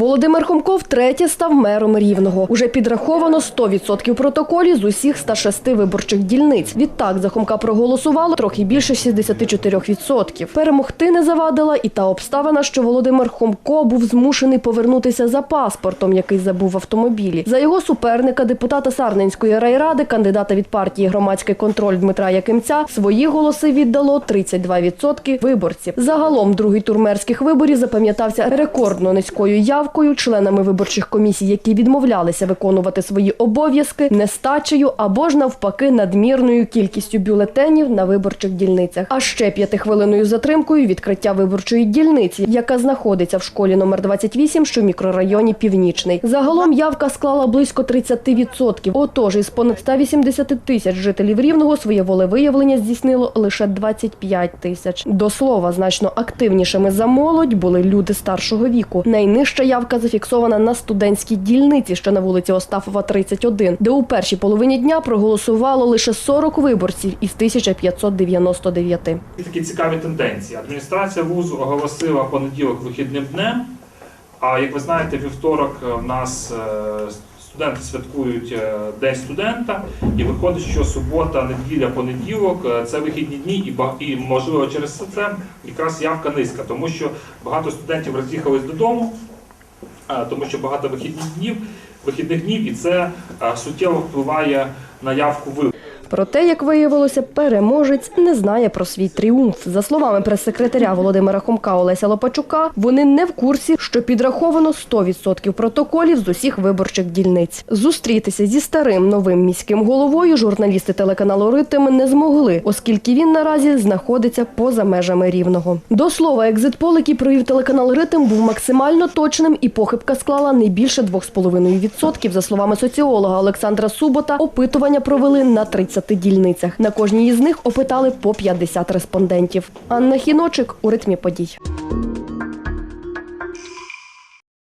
Володимир Хомко втретє став мером Рівного. Уже підраховано 100% протоколів з усіх 106 виборчих дільниць. Відтак за Хомка проголосувало трохи більше 64%. Перемогти не завадила і та обставина, що Володимир Хомко був змушений повернутися за паспортом, який забув в автомобілі. За його суперника, депутата Сарненської райради, кандидата від партії громадський контроль Дмитра Якимця, свої голоси віддало 32% виборців. Загалом другий тур мерських виборів запам'ятався рекордно низькою явкою, членами виборчих комісій, які відмовлялися виконувати свої обов'язки, нестачею або ж навпаки надмірною кількістю бюлетенів на виборчих дільницях. А ще п'ятихвилинною затримкою відкриття виборчої дільниці, яка знаходиться в школі номер 28, що в мікрорайоні Північний. Загалом явка склала близько 30%. Отож, із понад 180 тисяч жителів Рівного своє волевиявлення здійснило лише 25 тисяч. До слова, значно активнішими за молодь були люди старшого віку. Найнижча явка зафіксована на студентській дільниці, що на вулиці Остафова, 31, де у першій половині дня проголосувало лише 40 виборців із 1599. І такі цікаві тенденції. Адміністрація вузу оголосила понеділок вихідним днем. А як ви знаєте, вівторок е, в нас е, студенти святкують е, День студента, і виходить, що субота, неділя, понеділок це вихідні дні, і можливо через це якраз явка низька, тому що багато студентів роз'їхались додому, тому що багато вихідних днів, вихідних днів, і це суттєво впливає на явку виборів. Проте, як виявилося, переможець не знає про свій тріумф. За словами прес-секретаря Володимира Хомка Олеся Лопачука, вони не в курсі, що підраховано 100% протоколів з усіх виборчих дільниць. Зустрітися зі старим новим міським головою журналісти телеканалу Ритм не змогли, оскільки він наразі знаходиться поза межами рівного. До слова, екзитпол, який провів телеканал Ритм, був максимально точним, і похибка склала не більше 2,5%. За словами соціолога Олександра Субота, опитування провели на 30 дільницях. На кожній із них опитали по 50 респондентів. Анна Хіночик у ритмі подій.